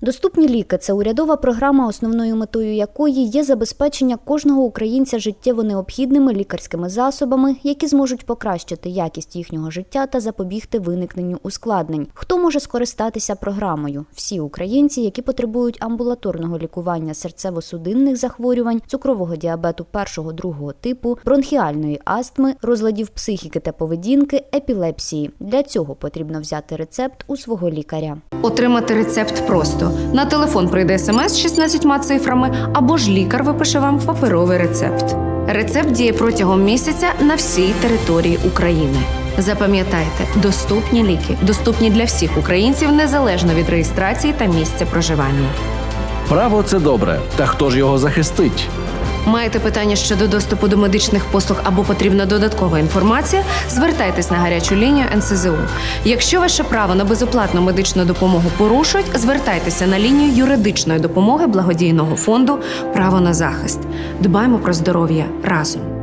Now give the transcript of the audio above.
Доступні ліки це урядова програма, основною метою якої є забезпечення кожного українця життєво необхідними лікарськими засобами, які зможуть покращити якість їхнього життя та запобігти виникненню ускладнень. Хто може скористатися програмою? Всі українці, які потребують амбулаторного лікування серцево-судинних захворювань, цукрового діабету першого другого типу, бронхіальної астми, розладів психіки та поведінки, епілепсії. Для цього потрібно взяти рецепт у свого лікаря. Отримати рецепт просто. На телефон прийде смс з 16 цифрами, або ж лікар випише вам паперовий рецепт. Рецепт діє протягом місяця на всій території України. Запам'ятайте, доступні ліки, доступні для всіх українців незалежно від реєстрації та місця проживання. Право це добре. Та хто ж його захистить? Маєте питання щодо доступу до медичних послуг або потрібна додаткова інформація? Звертайтесь на гарячу лінію НСЗУ. Якщо ваше право на безоплатну медичну допомогу порушують, звертайтеся на лінію юридичної допомоги благодійного фонду Право на захист. Дбаймо про здоров'я разом.